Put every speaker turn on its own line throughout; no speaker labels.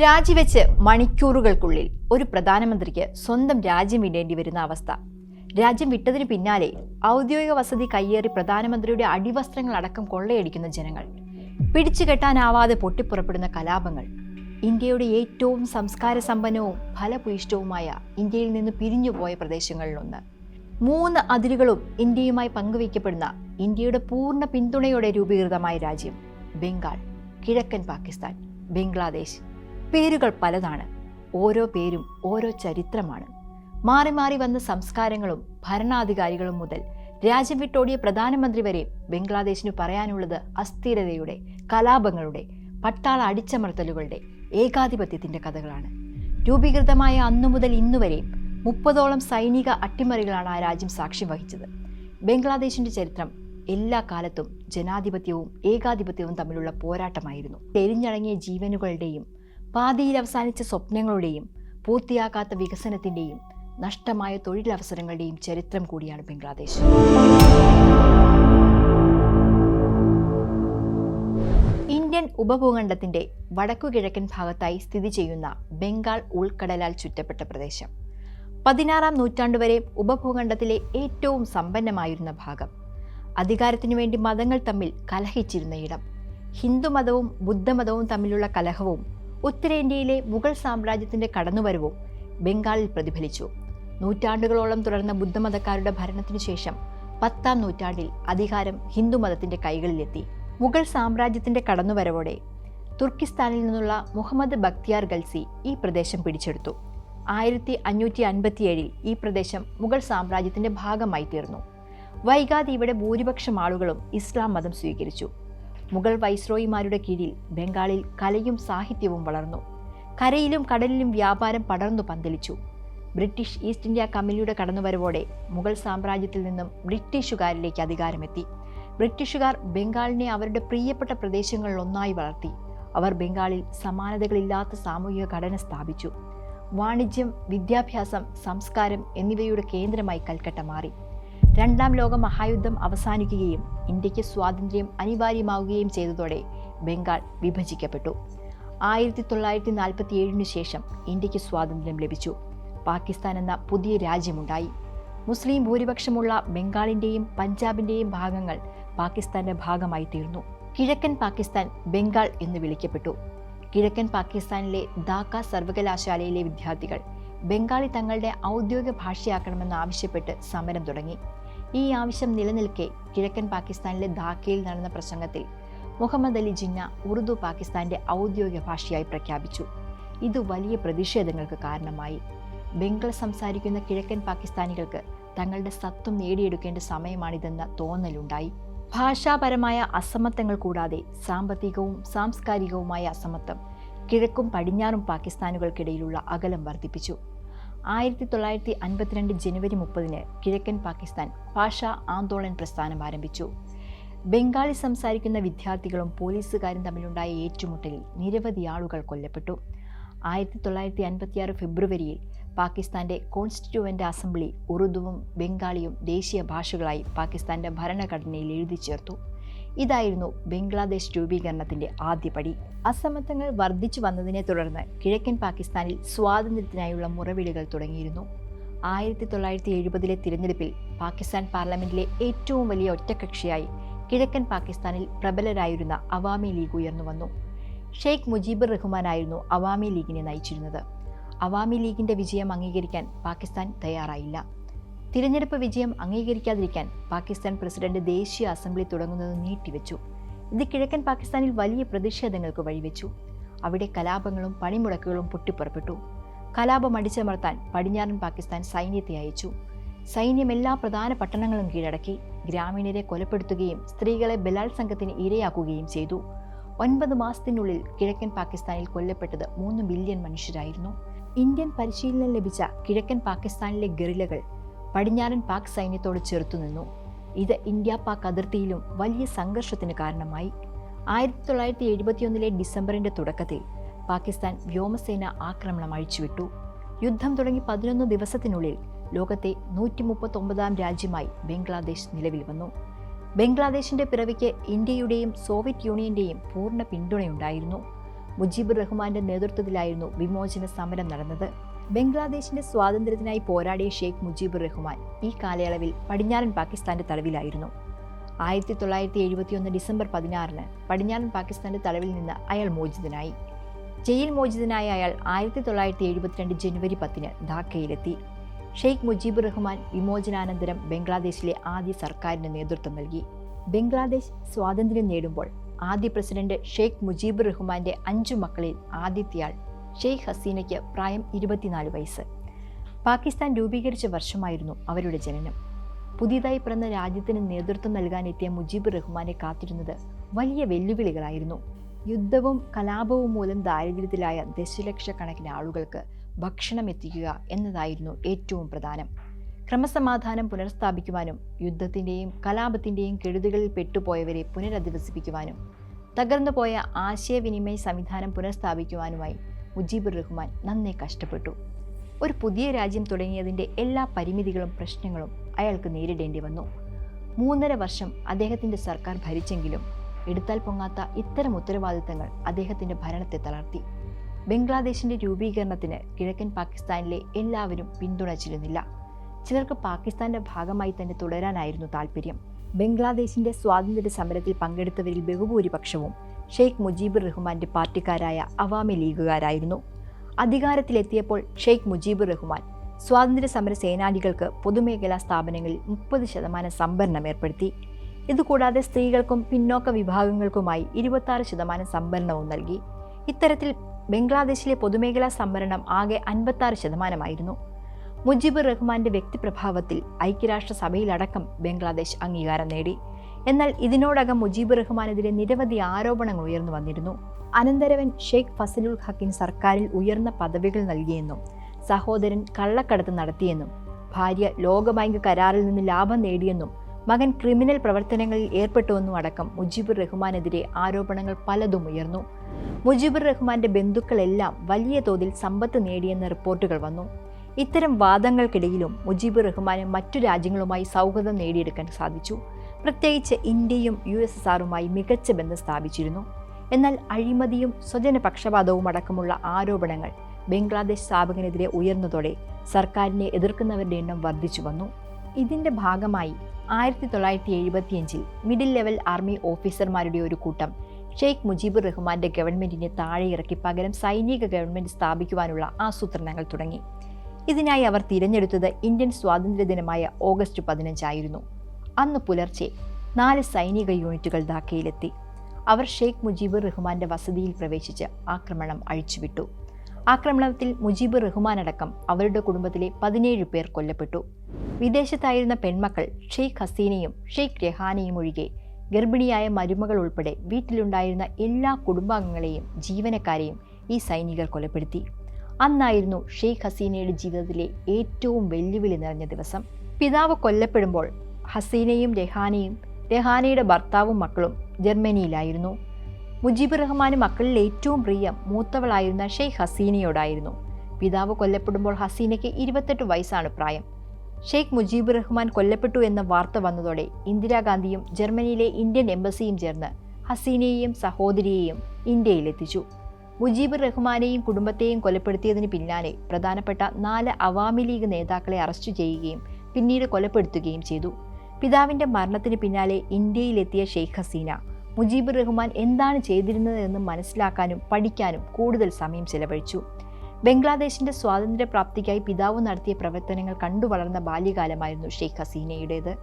രാജിവെച്ച് മണിക്കൂറുകൾക്കുള്ളിൽ ഒരു പ്രധാനമന്ത്രിക്ക് സ്വന്തം രാജ്യം വിടേണ്ടി വരുന്ന അവസ്ഥ. രാജ്യം വിട്ടതിന് പിന്നാലെ ഔദ്യോഗിക വസതി കയ്യേറി പ്രധാനമന്ത്രിയുടെ അടിവസ്ത്രങ്ങൾ അടക്കം കൊള്ളയടിക്കുന്ന ജനങ്ങൾ പിടിച്ചുകെട്ടാനാവാതെ പൊട്ടിപ്പുറപ്പെടുന്ന കലാപങ്ങൾ ഇന്ത്യയുടെ ഏറ്റവും സംസ്കാര സമ്പന്നവും ഫലഭൂയിഷ്ടവുമായ ഇന്ത്യയിൽ നിന്ന് പിരിഞ്ഞുപോയ പ്രദേശങ്ങളിലൊന്ന്. മൂന്ന് അതിരുകളും ഇന്ത്യയുമായി പങ്കുവയ്ക്കപ്പെടുന്ന ഇന്ത്യയുടെ പൂർണ പിന്തുണയോടെ രൂപീകൃതമായ രാജ്യം ബംഗാൾ കിഴക്കൻ പാകിസ്ഥാൻ ബംഗ്ലാദേശ്. പേരുകൾ പലതാണ്. ഓരോ പേരും ഓരോ ചരിത്രമാണ്. മാറി മാറി വന്ന സംസ്കാരങ്ങളും ഭരണാധികാരികളും മുതൽ രാജ്യം വിട്ടോടിയ പ്രധാനമന്ത്രി വരെ ബംഗ്ലാദേശിന് പറയാനുള്ളത് അസ്ഥിരതയുടെ കലാപങ്ങളുടെ പട്ടാള അടിച്ചമർത്തലുകളുടെ ഏകാധിപത്യത്തിന്റെ കഥകളാണ്. രൂപീകൃതമായ അന്നു മുതൽ ഇന്നുവരെയും മുപ്പതോളം സൈനിക അട്ടിമറികളാണ് ആ രാജ്യം സാക്ഷ്യം വഹിച്ചത്. ബംഗ്ലാദേശിന്റെ ചരിത്രം എല്ലാ കാലത്തും ജനാധിപത്യവും ഏകാധിപത്യവും തമ്മിലുള്ള പോരാട്ടമായിരുന്നു. തെരിഞ്ഞടങ്ങിയ ജീവനുകളുടെയും പാതിയിൽ അവസാനിച്ച സ്വപ്നങ്ങളുടെയും പൂർത്തിയാക്കാത്ത വികസനത്തിന്റെയും നഷ്ടമായ തൊഴിലവസരങ്ങളുടെയും ചരിത്രം കൂടിയാണ് ബംഗ്ലാദേശ്. ഇന്ത്യൻ ഉപഭൂഖണ്ഡത്തിന്റെ വടക്കുകിഴക്കൻ ഭാഗത്തായി സ്ഥിതി ചെയ്യുന്ന ബംഗാൾ ഉൾക്കടലാൽ ചുറ്റപ്പെട്ട പ്രദേശം. പതിനാറാം നൂറ്റാണ്ടുവരെ ഉപഭൂഖണ്ഡത്തിലെ ഏറ്റവും സമ്പന്നമായിരുന്ന ഭാഗം. അധികാരത്തിനു വേണ്ടി മതങ്ങൾ തമ്മിൽ കലഹിച്ചിരുന്ന ഇടം. ഹിന്ദുമതവും ബുദ്ധമതവും തമ്മിലുള്ള കലഹവും ഉത്തരേന്ത്യയിലെ മുഗൾ സാമ്രാജ്യത്തിന്റെ കടന്നുവരവും ബംഗാളിൽ പ്രതിഫലിച്ചു. നൂറ്റാണ്ടുകളോളം തുടർന്ന ബുദ്ധമതക്കാരുടെ ഭരണത്തിനു ശേഷം പത്താം നൂറ്റാണ്ടിൽ അധികാരം ഹിന്ദുമതത്തിന്റെ കൈകളിലെത്തി. മുഗൾ സാമ്രാജ്യത്തിന്റെ കടന്നുവരവോടെ തുർക്കിസ്ഥാനിൽ നിന്നുള്ള മുഹമ്മദ് ബക്തിയാർ ഗൽസി ഈ പ്രദേശം പിടിച്ചെടുത്തു. ആയിരത്തി അഞ്ഞൂറ്റി അൻപത്തിയേഴിൽ ഈ പ്രദേശം മുഗൾ സാമ്രാജ്യത്തിന്റെ ഭാഗമായി തീർന്നു വൈകാതെ ഇവിടെ ഭൂരിപക്ഷം ആളുകളും ഇസ്ലാം മതം സ്വീകരിച്ചു. മുഗൾ വൈസ്രോയിമാരുടെ കീഴിൽ ബംഗാളിൽ കലയും സാഹിത്യവും വളർന്നു. കരയിലും കടലിലും വ്യാപാരം പടർന്നു പന്തലിച്ചു. ബ്രിട്ടീഷ് ഈസ്റ്റ് ഇന്ത്യ കമ്പനിയുടെ കടന്നുവരവോടെ മുഗൾ സാമ്രാജ്യത്തിൽ നിന്നും ബ്രിട്ടീഷുകാരിലേക്ക് അധികാരമെത്തി. ബ്രിട്ടീഷുകാർ ബംഗാളിനെ അവരുടെ പ്രിയപ്പെട്ട പ്രദേശങ്ങളിൽ ഒന്നായി വളർത്തി. അവർ ബംഗാളിൽ സമാനതകളില്ലാത്ത സാമൂഹിക ഘടന സ്ഥാപിച്ചു. വാണിജ്യം വിദ്യാഭ്യാസം സംസ്കാരം എന്നിവയുടെ കേന്ദ്രമായി കൽക്കട്ട മാറി. രണ്ടാം ലോക മഹായുദ്ധം അവസാനിക്കുകയും ഇന്ത്യയ്ക്ക് സ്വാതന്ത്ര്യം അനിവാര്യമാവുകയും ചെയ്തതോടെ ബംഗാൾ വിഭജിക്കപ്പെട്ടു. ആയിരത്തി തൊള്ളായിരത്തി നാൽപ്പത്തി ഏഴിന് ശേഷം ഇന്ത്യയ്ക്ക് സ്വാതന്ത്ര്യം ലഭിച്ചു. പാകിസ്ഥാൻ എന്ന പുതിയ രാജ്യമുണ്ടായി. മുസ്ലിം ഭൂരിപക്ഷമുള്ള ബംഗാളിന്റെയും പഞ്ചാബിന്റെയും ഭാഗങ്ങൾ പാകിസ്ഥാന്റെ ഭാഗമായി തീർന്നു. കിഴക്കൻ പാകിസ്ഥാൻ ബംഗാൾ എന്ന് വിളിക്കപ്പെട്ടു. കിഴക്കൻ പാകിസ്ഥാനിലെ ധാക്ക സർവകലാശാലയിലെ വിദ്യാർത്ഥികൾ ബംഗാളി തങ്ങളുടെ ഔദ്യോഗിക ഭാഷയാക്കണമെന്ന് ആവശ്യപ്പെട്ട് സമരം തുടങ്ങി. ഈ ആവശ്യം നിലനിൽക്കെ കിഴക്കൻ പാകിസ്ഥാനിലെ ധാക്കയിൽ നടന്ന പ്രസംഗത്തിൽ മുഹമ്മദ് അലി ജിന്ന ഉറുദു പാകിസ്ഥാന്റെ ഔദ്യോഗിക ഭാഷയായി പ്രഖ്യാപിച്ചു. ഇത് വലിയ പ്രതിഷേധങ്ങൾക്ക് കാരണമായി. ബംഗാൾ സംസാരിക്കുന്ന കിഴക്കൻ പാകിസ്ഥാനികൾക്ക് തങ്ങളുടെ സത്വം നേടിയെടുക്കേണ്ട സമയമാണിതെന്ന തോന്നലുണ്ടായി. ഭാഷാപരമായ അസമത്വങ്ങൾ കൂടാതെ സാമ്പത്തികവും സാംസ്കാരികവുമായ അസമത്വം കിഴക്കും പടിഞ്ഞാറും പാകിസ്ഥാനുകൾക്കിടയിലുള്ള അകലം വർദ്ധിപ്പിച്ചു. ആയിരത്തി തൊള്ളായിരത്തി അൻപത്തിരണ്ട് ജനുവരി മുപ്പതിന് കിഴക്കൻ പാകിസ്ഥാൻ ഭാഷാ ആന്തോളൻ പ്രസ്ഥാനം ആരംഭിച്ചു. ബംഗാളി സംസാരിക്കുന്ന വിദ്യാർത്ഥികളും പോലീസുകാരും തമ്മിലുണ്ടായ ഏറ്റുമുട്ടലിൽ നിരവധി ആളുകൾ കൊല്ലപ്പെട്ടു. ആയിരത്തി തൊള്ളായിരത്തി അൻപത്തിയാറ് ഫെബ്രുവരിയിൽ പാകിസ്ഥാന്റെ കോൺസ്റ്റിറ്റ്യൂവന്റ് അസംബ്ലി ഉറുദുവും ബംഗാളിയും ദേശീയ ഭാഷകളായി പാകിസ്ഥാന്റെ ഭരണഘടനയിൽ എഴുതി ചേർത്തു. ഇതായിരുന്നു ബംഗ്ലാദേശ് രൂപീകരണത്തിന്റെ ആദ്യപടി. അസമത്വങ്ങൾ വർദ്ധിച്ചു വന്നതിനെ തുടർന്ന് കിഴക്കൻ പാകിസ്ഥാനിൽ സ്വാതന്ത്ര്യത്തിനായുള്ള മുറവിളികൾ തുടങ്ങിയിരുന്നു. ആയിരത്തി തൊള്ളായിരത്തി എഴുപതിലെ തിരഞ്ഞെടുപ്പിൽ പാകിസ്ഥാൻ പാർലമെന്റിലെ ഏറ്റവും വലിയ ഒറ്റകക്ഷിയായി കിഴക്കൻ പാകിസ്ഥാനിൽ പ്രബലരായിരുന്ന അവാമി ലീഗ് ഉയർന്നു വന്നു. ഷെയ്ഖ് മുജീബുർ റഹ്മാനായിരുന്നു അവാമി ലീഗിനെ നയിച്ചിരുന്നത്. അവാമി ലീഗിന്റെ വിജയം അംഗീകരിക്കാൻ പാകിസ്ഥാൻ തയ്യാറായില്ല. തിരഞ്ഞെടുപ്പ് വിജയം അംഗീകരിക്കാതിരിക്കാൻ പാകിസ്ഥാൻ പ്രസിഡന്റ് ദേശീയ അസംബ്ലി തുടങ്ങുന്നത് നീട്ടിവെച്ചു. ഇത് കിഴക്കൻ പാകിസ്ഥാനിൽ വലിയ പ്രതിഷേധങ്ങൾക്ക് വഴിവെച്ചു. അവിടെ കലാപങ്ങളും പണിമുടക്കുകളും പൊട്ടിപ്പുറപ്പെട്ടു. കലാപം അടിച്ചമർത്താൻ പടിഞ്ഞാറൻ പാകിസ്ഥാൻ സൈന്യത്തെ അയച്ചു. സൈന്യം എല്ലാ പ്രധാന പട്ടണങ്ങളും കീഴടക്കി ഗ്രാമീണരെ കൊലപ്പെടുത്തുകയും സ്ത്രീകളെ ബലാത്സംഗത്തിന് ഇരയാക്കുകയും ചെയ്തു. ഒൻപത് മാസത്തിനുള്ളിൽ കിഴക്കൻ പാകിസ്ഥാനിൽ കൊല്ലപ്പെട്ടത് മൂന്ന് ബില്യൺ മനുഷ്യരായിരുന്നു. ഇന്ത്യൻ പരിശീലനം ലഭിച്ച കിഴക്കൻ പാകിസ്ഥാനിലെ ഗറിലകൾ പടിഞ്ഞാറൻ പാക് സൈന്യത്തോട് ചെറുത്തുനിന്നു ഇത് ഇന്ത്യ പാക് അതിർത്തിയിലും വലിയ സംഘർഷത്തിന് കാരണമായി. ആയിരത്തി തൊള്ളായിരത്തി എഴുപത്തിയൊന്നിലെ ഡിസംബറിന്റെ തുടക്കത്തിൽ പാകിസ്ഥാൻ വ്യോമസേന ആക്രമണം അഴിച്ചുവിട്ടു. യുദ്ധം തുടങ്ങി പതിനൊന്ന് ദിവസത്തിനുള്ളിൽ ലോകത്തെ നൂറ്റി മുപ്പത്തൊമ്പതാം രാജ്യമായി ബംഗ്ലാദേശ് നിലവിൽ വന്നു. ബംഗ്ലാദേശിന്റെ പിറവിക്ക് ഇന്ത്യയുടെയും സോവിയറ്റ് യൂണിയന്റെയും പൂർണ പിന്തുണയുണ്ടായിരുന്നു. മുജീബ് റഹ്മാന്റെ നേതൃത്വത്തിലായിരുന്നു വിമോചന സമരം നടന്നത്. ബംഗ്ലാദേശിന്റെ സ്വാതന്ത്ര്യത്തിനായി പോരാടിയ ഷെയ്ഖ് മുജീബുർ റഹ്മാൻ ഈ കാലയളവിൽ പടിഞ്ഞാറൻ പാകിസ്ഥാന്റെ തടവിലായിരുന്നു. ആയിരത്തി തൊള്ളായിരത്തി എഴുപത്തിയൊന്ന് ഡിസംബർ പതിനാറിന് പടിഞ്ഞാറൻ പാകിസ്ഥാന്റെ തടവിൽ നിന്ന് അയാൾ മോചിതനായി. ജയിൽ മോചിതനായ അയാൾ ആയിരത്തി തൊള്ളായിരത്തി എഴുപത്തിരണ്ട് ജനുവരി പത്തിന് ധാക്കയിലെത്തി. ഷെയ്ഖ് മുജീബുർ റഹ്മാൻ വിമോചനാനന്തരം ബംഗ്ലാദേശിലെ ആദ്യ സർക്കാരിന് നേതൃത്വം നൽകി. ബംഗ്ലാദേശ് സ്വാതന്ത്ര്യം നേടുമ്പോൾ ആദ്യ പ്രസിഡന്റ് ഷെയ്ഖ് മുജീബുർ റഹ്മാന്റെ അഞ്ചു മക്കളിൽ ആദ്യത്തെയാൾ ഷെയ്ഖ് ഹസീനയ്ക്ക് പ്രായം ഇരുപത്തിനാല് വയസ്സ്. പാകിസ്ഥാൻ രൂപീകരിച്ച വർഷമായിരുന്നു അവരുടെ ജനനം. പുതിയതായി പിറന്ന രാജ്യത്തിന് നേതൃത്വം നൽകാനെത്തിയ മുജീബ് റഹ്മാനെ കാത്തിരുന്നത് വലിയ വെല്ലുവിളികളായിരുന്നു. യുദ്ധവും കലാപവും മൂലം ദാരിദ്ര്യത്തിലായ ദശലക്ഷക്കണക്കിന് ആളുകൾക്ക് ഭക്ഷണം എത്തിക്കുക എന്നതായിരുന്നു ഏറ്റവും പ്രധാനം. ക്രമസമാധാനം പുനഃസ്ഥാപിക്കുവാനും യുദ്ധത്തിന്റെയും കലാപത്തിന്റെയും കെടുതികളിൽ പെട്ടുപോയവരെ പുനരധിവസിപ്പിക്കുവാനും തകർന്നുപോയ ആശയവിനിമയ സംവിധാനം പുനഃസ്ഥാപിക്കുവാനുമായി മുജീബുർ റഹ്മാൻ നന്നെ കഷ്ടപ്പെട്ടു. ഒരു പുതിയ രാജ്യം തുടങ്ങിയതിന്റെ എല്ലാ പരിമിതികളും പ്രശ്നങ്ങളും അയാൾക്ക് നേരിടേണ്ടി വന്നു. മൂന്നര വർഷം അദ്ദേഹത്തിന്റെ സർക്കാർ ഭരിച്ചെങ്കിലും എടുത്താൽ പൊങ്ങാത്ത ഇത്തരം ഉത്തരവാദിത്തങ്ങൾ അദ്ദേഹത്തിന്റെ ഭരണത്തെ തളർത്തി. ബംഗ്ലാദേശിന്റെ രൂപീകരണത്തിന് കിഴക്കൻ പാകിസ്ഥാനിലെ എല്ലാവരും പിന്തുണച്ചിരുന്നില്ല. ചിലർക്ക് പാകിസ്ഥാന്റെ ഭാഗമായി തന്നെ തുടരാനായിരുന്നു താല്പര്യം ബംഗ്ലാദേശിന്റെ സ്വാതന്ത്ര്യ സമരത്തിൽ പങ്കെടുത്തവരിൽ ബഹുഭൂരിപക്ഷവും ഷെയ്ഖ് മുജീബുർ റഹ്മാന്റെ പാർട്ടിക്കാരായ അവാമി ലീഗുകാരായിരുന്നു. അധികാരത്തിലെത്തിയപ്പോൾ ഷെയ്ഖ് മുജീബുർ റഹ്മാൻ സ്വാതന്ത്ര്യ സമര സേനാനികൾക്ക് പൊതുമേഖലാ സ്ഥാപനങ്ങളിൽ മുപ്പത് ശതമാനം സംഭരണം ഏർപ്പെടുത്തി. ഇതുകൂടാതെ സ്ത്രീകൾക്കും പിന്നോക്ക വിഭാഗങ്ങൾക്കുമായി ഇരുപത്തി ശതമാനം സംഭരണവും നൽകി. ഇത്തരത്തിൽ ബംഗ്ലാദേശിലെ പൊതുമേഖലാ സംവരണം ആകെ അൻപത്തി ശതമാനമായിരുന്നു. മുജീബുർ റഹ്മാന്റെ വ്യക്തിപ്രഭാവത്തിൽ ഐക്യരാഷ്ട്രസഭയിലടക്കം ബംഗ്ലാദേശ് അംഗീകാരം നേടി. എന്നാൽ ഇതിനോടകം മുജീബ് റഹ്മാനെതിരെ നിരവധി ആരോപണങ്ങൾ ഉയർന്നു വന്നിരുന്നു. അനന്തരവൻ ഷെയ്ഖ് ഫസലുൽ ഹക്കിൻ സർക്കാരിൽ ഉയർന്ന പദവികൾ നൽകിയെന്നും സഹോദരൻ കള്ളക്കടത്ത് നടത്തിയെന്നും ഭാര്യ ലോകബാങ്ക് കരാറിൽ നിന്ന് ലാഭം നേടിയെന്നും മകൻ ക്രിമിനൽ പ്രവർത്തനങ്ങളിൽ ഏർപ്പെട്ടുവെന്നും അടക്കം മുജീബുർ റഹ്മാനെതിരെ ആരോപണങ്ങൾ പലതും ഉയർന്നു. മുജീബുർ റഹ്മാന്റെ ബന്ധുക്കളെല്ലാം വലിയ തോതിൽ സമ്പത്ത് നേടിയെന്ന റിപ്പോർട്ടുകൾ വന്നു. ഇത്തരം വാദങ്ങൾക്കിടയിലും മുജീബുർ റഹ്മാന് മറ്റു രാജ്യങ്ങളുമായി സൗഹൃദം നേടിയെടുക്കാൻ സാധിച്ചു. പ്രത്യേകിച്ച് ഇന്ത്യയും യു എസ് എസ് ആറുമായി മികച്ച ബന്ധം സ്ഥാപിച്ചിരുന്നു. എന്നാൽ അഴിമതിയും സ്വജനപക്ഷപാതവും അടക്കമുള്ള ആരോപണങ്ങൾ ബംഗ്ലാദേശ് സ്ഥാപകനെതിരെ ഉയർന്നതോടെ സർക്കാരിനെ എതിർക്കുന്നവരുടെ എണ്ണം വർദ്ധിച്ചു വന്നു. ഇതിന്റെ ഭാഗമായി ആയിരത്തി തൊള്ളായിരത്തി എഴുപത്തിയഞ്ചിൽ മിഡിൽ ലെവൽ ആർമി ഓഫീസർമാരുടെ ഒരു കൂട്ടം ഷെയ്ഖ് മുജീബ് റഹ്മാന്റെ ഗവൺമെന്റിനെ താഴെയിറക്കി പകരം സൈനിക ഗവൺമെന്റ് സ്ഥാപിക്കുവാനുള്ള ആസൂത്രണങ്ങൾ തുടങ്ങി. ഇതിനായി അവർ തിരഞ്ഞെടുത്തത് ഇന്ത്യൻ സ്വാതന്ത്ര്യ ദിനമായ ഓഗസ്റ്റ് പതിനഞ്ചായിരുന്നു. അന്ന് പുലർച്ചെ നാല് സൈനിക യൂണിറ്റുകൾ ധാക്കയിലെത്തി. അവർ ഷെയ്ഖ് മുജീബ് റഹ്മാന്റെ വസതിയിൽ പ്രവേശിച്ച് ആക്രമണം അഴിച്ചുവിട്ടു. ആക്രമണത്തിൽ മുജീബ് റഹ്മാൻ അടക്കം അവരുടെ കുടുംബത്തിലെ പതിനേഴ് പേർ കൊല്ലപ്പെട്ടു. വിദേശത്തായിരുന്ന പെൺമക്കൾ ഷെയ്ഖ് ഹസീനയും ഷെയ്ഖ് രഹാനയും ഒഴികെ ഗർഭിണിയായ മരുമകൾ ഉൾപ്പെടെ വീട്ടിലുണ്ടായിരുന്ന എല്ലാ കുടുംബാംഗങ്ങളെയും ജീവനക്കാരെയും ഈ സൈനികർ കൊലപ്പെടുത്തി. അന്നായിരുന്നു ഷെയ്ഖ് ഹസീനയുടെ ജീവിതത്തിലെ ഏറ്റവും വെല്ലുവിളി നിറഞ്ഞ ദിവസം. പിതാവ് കൊല്ലപ്പെടുമ്പോൾ ഹസീനയും രഹാനയും രഹാനയുടെ ഭർത്താവും മക്കളും ജർമ്മനിയിലായിരുന്നു. മുജീബ് റഹ്മാന് മക്കളിൽ ഏറ്റവും പ്രിയം മൂത്തവളായിരുന്ന ഷെയ്ഖ് ഹസീനയോടായിരുന്നു. പിതാവ് കൊല്ലപ്പെടുമ്പോൾ ഹസീനയ്ക്ക് ഇരുപത്തെട്ട് വയസ്സാണ് പ്രായം. ഷെയ്ഖ് മുജീബ് റഹ്മാൻ കൊല്ലപ്പെട്ടു എന്ന വാർത്ത വന്നതോടെ ഇന്ദിരാഗാന്ധിയും ജർമ്മനിയിലെ ഇന്ത്യൻ എംബസിയും ചേർന്ന് ഹസീനയെയും സഹോദരിയെയും ഇന്ത്യയിലെത്തിച്ചു. മുജീബ് റഹ്മാനെയും കുടുംബത്തെയും കൊലപ്പെടുത്തിയതിന് പിന്നാലെ പ്രധാനപ്പെട്ട നാല് അവാമി ലീഗ് നേതാക്കളെ അറസ്റ്റ് ചെയ്യുകയും പിന്നീട് കൊലപ്പെടുത്തുകയും ചെയ്തു. പിതാവിന്റെ മരണത്തിന് പിന്നാലെ ഇന്ത്യയിലെത്തിയ ഷെയ്ഖ് ഹസീന. മുജീബ് റഹ്മാൻ എന്താണ് ചെയ്തിരുന്നതെന്ന് മനസ്സിലാക്കാനും പഠിക്കാനും കൂടുതൽ സമയം ചെലവഴിച്ചു. ബംഗ്ലാദേശിന്റെ സ്വാതന്ത്ര്യപ്രാപ്തിക്കായി പിതാവ് നടത്തിയ പ്രവർത്തനങ്ങൾ കണ്ടു വളർന്ന ബാല്യകാലമായിരുന്നു ഷെയ്ഖ് ഹസീനയുടേത്.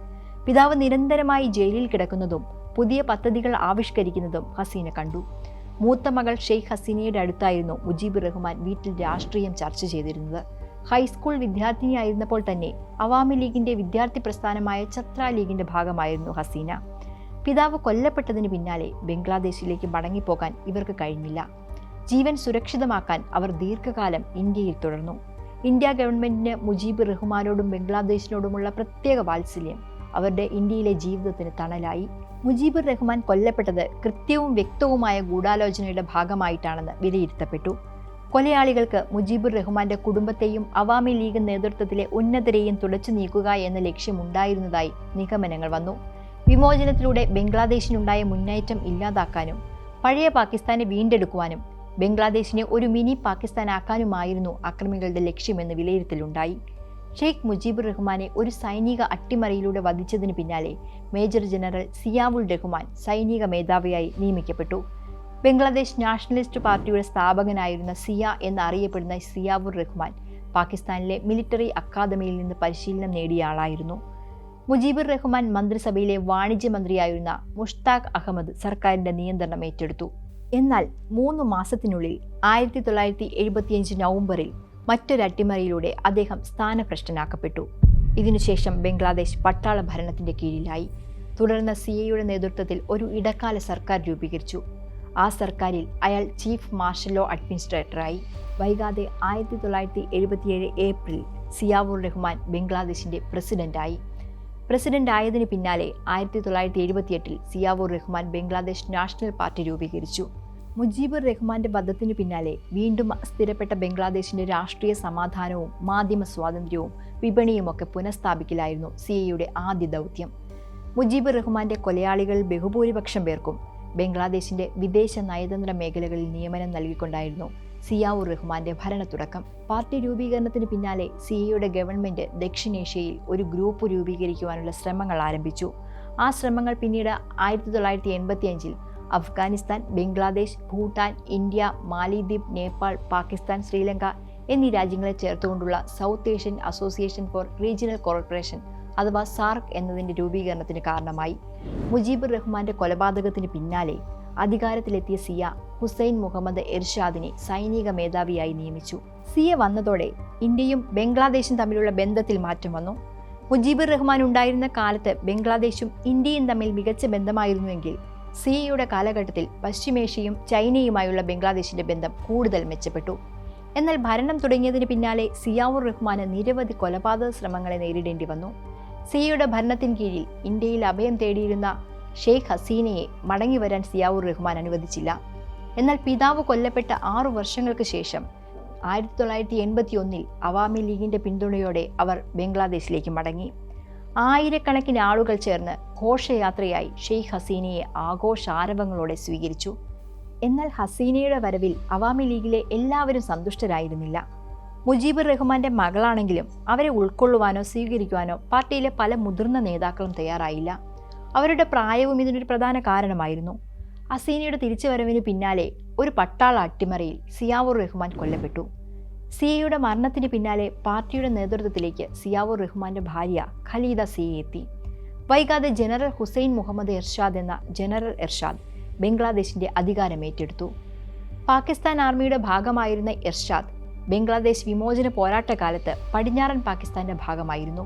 പിതാവ് നിരന്തരമായി ജയിലിൽ കിടക്കുന്നതും പുതിയ പദ്ധതികൾ ആവിഷ്കരിക്കുന്നതും ഹസീന കണ്ടു. മൂത്ത മകൾ ഷെയ്ഖ് ഹസീനയുടെ അടുത്തായിരുന്നു മുജീബ് റഹ്മാൻ വീട്ടിൽ രാഷ്ട്രീയം ചർച്ച ചെയ്തിരുന്നത്. ഹൈസ്കൂൾ വിദ്യാർത്ഥിനിയായിരുന്നപ്പോൾ തന്നെ അവാമി ലീഗിന്റെ വിദ്യാർത്ഥി പ്രസ്ഥാനമായ ഛത്ര ലീഗിന്റെ ഭാഗമായിരുന്നു ഹസീന. പിതാവ് കൊല്ലപ്പെട്ടതിന് പിന്നാലെ ബംഗ്ലാദേശിലേക്ക് മടങ്ങിപ്പോകാൻ ഇവർക്ക് കഴിഞ്ഞില്ല. ജീവൻ സുരക്ഷിതമാക്കാൻ അവർ ദീർഘകാലം ഇന്ത്യയിൽ തുടർന്നു. ഇന്ത്യ ഗവൺമെന്റിന് മുജീബ് റഹ്മാനോടും ബംഗ്ലാദേശിനോടുമുള്ള പ്രത്യേക വാത്സല്യം അവരുടെ ഇന്ത്യയിലെ ജീവിതത്തിന് തണലായി. മുജീബുർ റഹ്മാൻ കൊല്ലപ്പെട്ടത് കൃത്യവും വ്യക്തവുമായ ഗൂഢാലോചനയുടെ ഭാഗമായിട്ടാണെന്ന് വിലയിരുത്തപ്പെട്ടു. കൊലയാളികൾക്ക് മുജീബുർ റഹ്മാന്റെ കുടുംബത്തെയും അവാമി ലീഗ് നേതൃത്വത്തിലെ ഉന്നതരെയും തുടച്ചു നീക്കുക എന്ന ലക്ഷ്യമുണ്ടായിരുന്നതായി നിഗമനങ്ങൾ വന്നു. വിമോചനത്തിലൂടെ ബംഗ്ലാദേശിനുണ്ടായ മുന്നേറ്റം ഇല്ലാതാക്കാനും പഴയ പാകിസ്ഥാനെ വീണ്ടെടുക്കുവാനും ബംഗ്ലാദേശിനെ ഒരു മിനി പാകിസ്ഥാനാക്കാനുമായിരുന്നു അക്രമികളുടെ ലക്ഷ്യമെന്ന് വിലയിരുത്തലുണ്ടായി. ഷെയ്ഖ് മുജീബുർ റഹ്മാനെ ഒരു സൈനിക അട്ടിമറിയിലൂടെ വധിച്ചതിന് പിന്നാലെ മേജർ ജനറൽ സിയാവുൾ റഹ്മാൻ സൈനിക മേധാവിയായി നിയമിക്കപ്പെട്ടു. ബംഗ്ലാദേശ് നാഷണലിസ്റ്റ് പാർട്ടിയുടെ സ്ഥാപകനായിരുന്ന സിയ എന്നറിയപ്പെടുന്ന സിയാവുർ റഹ്മാൻ പാകിസ്ഥാനിലെ മിലിറ്ററി അക്കാദമിയിൽ നിന്ന് പരിശീലനം നേടിയ ആളായിരുന്നു. മുജീബുർ റഹ്മാൻ മന്ത്രിസഭയിലെ വാണിജ്യ മന്ത്രിയായിരുന്ന മുഷ്താഖ് അഹമ്മദ് സർക്കാരിന്റെ നിയന്ത്രണം ഏറ്റെടുത്തു. എന്നാൽ മൂന്ന് മാസത്തിനുള്ളിൽ ആയിരത്തി തൊള്ളായിരത്തി എഴുപത്തിയഞ്ച് നവംബറിൽ മറ്റൊരു അട്ടിമറിയിലൂടെ അദ്ദേഹം സ്ഥാനഭ്രഷ്ടനാക്കപ്പെട്ടു. ഇതിനുശേഷം ബംഗ്ലാദേശ് പട്ടാള ഭരണത്തിന്റെ കീഴിലായി. തുടർന്ന് സിയയുടെ നേതൃത്വത്തിൽ ഒരു ഇടക്കാല സർക്കാർ രൂപീകരിച്ചു. ആ സർക്കാരിൽ അയാൾ ചീഫ് മാർഷൽ ലോ അഡ്മിനിസ്ട്രേറ്ററായി. വൈകാതെ ആയിരത്തി തൊള്ളായിരത്തി എഴുപത്തിയേഴ് ഏപ്രിൽ സിയാവുർ റഹ്മാൻ ബംഗ്ലാദേശിന്റെ പ്രസിഡന്റായി. പ്രസിഡന്റ് ആയതിനു പിന്നാലെ ആയിരത്തി തൊള്ളായിരത്തി എഴുപത്തിയെട്ടിൽ സിയാവുർ റഹ്മാൻ ബംഗ്ലാദേശ് നാഷണൽ പാർട്ടി രൂപീകരിച്ചു. മുജീബുർ റഹ്മാന്റെ വധത്തിനു പിന്നാലെ വീണ്ടും സ്ഥിരപ്പെട്ട ബംഗ്ലാദേശിന്റെ രാഷ്ട്രീയ സമാധാനവും മാധ്യമ സ്വാതന്ത്ര്യവും വിപണിയുമൊക്കെ പുനഃസ്ഥാപിക്കലായിരുന്നു സിയയുടെ ആദ്യ ദൗത്യം. മുജീബുർ റഹ്മാന്റെ കൊലയാളികൾ ബഹുഭൂരിപക്ഷം പേർക്കും ബംഗ്ലാദേശിന്റെ വിദേശ നയതന്ത്ര മേഖലകളിൽ നിയമനം നൽകിക്കൊണ്ടായിരുന്നു സിയാവുർ റഹ്മാന്റെ ഭരണത്തുടക്കം പാർട്ടി രൂപീകരണത്തിന് പിന്നാലെ സിയയുടെ ഗവൺമെന്റ് ദക്ഷിണേഷ്യയിൽ ഒരു ഗ്രൂപ്പ് രൂപീകരിക്കുവാനുള്ള ശ്രമങ്ങൾ ആരംഭിച്ചു. ആ ശ്രമങ്ങൾ പിന്നീട് ആയിരത്തി തൊള്ളായിരത്തി എൺപത്തി അഞ്ചിൽ അഫ്ഗാനിസ്ഥാൻ ബംഗ്ലാദേശ് ഭൂട്ടാൻ ഇന്ത്യ മാലിദ്വീപ് നേപ്പാൾ പാകിസ്ഥാൻ ശ്രീലങ്ക എന്നീ രാജ്യങ്ങളെ ചേർത്തുകൊണ്ടുള്ള South Asian Association for Regional Cooperation അഥവാ സാർക്ക് എന്നതിന്റെ രൂപീകരണത്തിന് കാരണമായി. മുജീബുർ റഹ്മാന്റെ കൊലപാതകത്തിന് പിന്നാലെ അധികാരത്തിലെത്തിയ സിയ ഹുസൈൻ മുഹമ്മദ് ഇർഷാദിനെ സൈനിക മേധാവിയായി നിയമിച്ചു. സിയ വന്നതോടെ ഇന്ത്യയും ബംഗ്ലാദേശും തമ്മിലുള്ള ബന്ധത്തിൽ മാറ്റം വന്നു. മുജീബുർ റഹ്മാൻ ഉണ്ടായിരുന്ന കാലത്ത് ബംഗ്ലാദേശും ഇന്ത്യയും തമ്മിൽ മികച്ച ബന്ധമായിരുന്നുവെങ്കിൽ സിയയുടെ കാലഘട്ടത്തിൽ പശ്ചിമേഷ്യയും ചൈനയുമായുള്ള ബംഗ്ലാദേശിന്റെ ബന്ധം കൂടുതൽ മെച്ചപ്പെട്ടു. എന്നാൽ ഭരണം തുടങ്ങിയതിന് പിന്നാലെ സിയാവുർ റഹ്മാന് നിരവധി കൊലപാതക ശ്രമങ്ങളെ നേരിടേണ്ടി വന്നു. സിയയുടെ ഭരണത്തിൻ കീഴിൽ ഇന്ത്യയിൽ അഭയം തേടിയിരുന്ന ഷെയ്ഖ് ഹസീനയെ മടങ്ങി വരാൻ സിയാവുർ റഹ്മാൻ അനുവദിച്ചില്ല. എന്നാൽ പിതാവ് കൊല്ലപ്പെട്ട ആറു വർഷങ്ങൾക്ക് ശേഷം ആയിരത്തി തൊള്ളായിരത്തി എൺപത്തി ഒന്നിൽ അവാമി ലീഗിന്റെ പിന്തുണയോടെ അവർ ബംഗ്ലാദേശിലേക്ക് മടങ്ങി. ആയിരക്കണക്കിന് ആളുകൾ ചേർന്ന് ഘോഷയാത്രയായി ഷെയ്ഖ് ഹസീനയെ ആഘോഷാരവങ്ങളോടെ സ്വീകരിച്ചു. എന്നാൽ ഹസീനയുടെ വരവിൽ അവാമി ലീഗിലെ എല്ലാവരും സന്തുഷ്ടരായിരുന്നില്ല. മുജീബുർ റഹ്മാന്റെ മകളാണെങ്കിലും അവരെ ഉൾക്കൊള്ളുവാനോ സ്വീകരിക്കുവാനോ പാർട്ടിയിലെ പല മുതിർന്ന നേതാക്കളും തയ്യാറായില്ല. അവരുടെ പ്രായവും ഇതിനൊരു പ്രധാന കാരണമായിരുന്നു. അസീനയുടെ തിരിച്ചുവരവിന് പിന്നാലെ ഒരു പട്ടാള അട്ടിമറിയിൽ സിയാവൂർ റഹ്മാൻ കൊല്ലപ്പെട്ടു. സിയയുടെ മരണത്തിന് പിന്നാലെ പാർട്ടിയുടെ നേതൃത്വത്തിലേക്ക് സിയാവൂർ റഹ്മാന്റെ ഭാര്യ ഖലീദ സിയെ എത്തി. വൈകാതെ ജനറൽ ഹുസൈൻ മുഹമ്മദ് എർഷാദ് എന്ന ജനറൽ എർഷാദ് ബംഗ്ലാദേശിന്റെ അധികാരം ഏറ്റെടുത്തു. പാകിസ്ഥാൻ ആർമിയുടെ ഭാഗമായിരുന്ന എർഷാദ് ബംഗ്ലാദേശ് വിമോചന പോരാട്ട പോരാട്ടകാലത്ത് പടിഞ്ഞാറൻ പാകിസ്ഥാന്റെ ഭാഗമായിരുന്നു.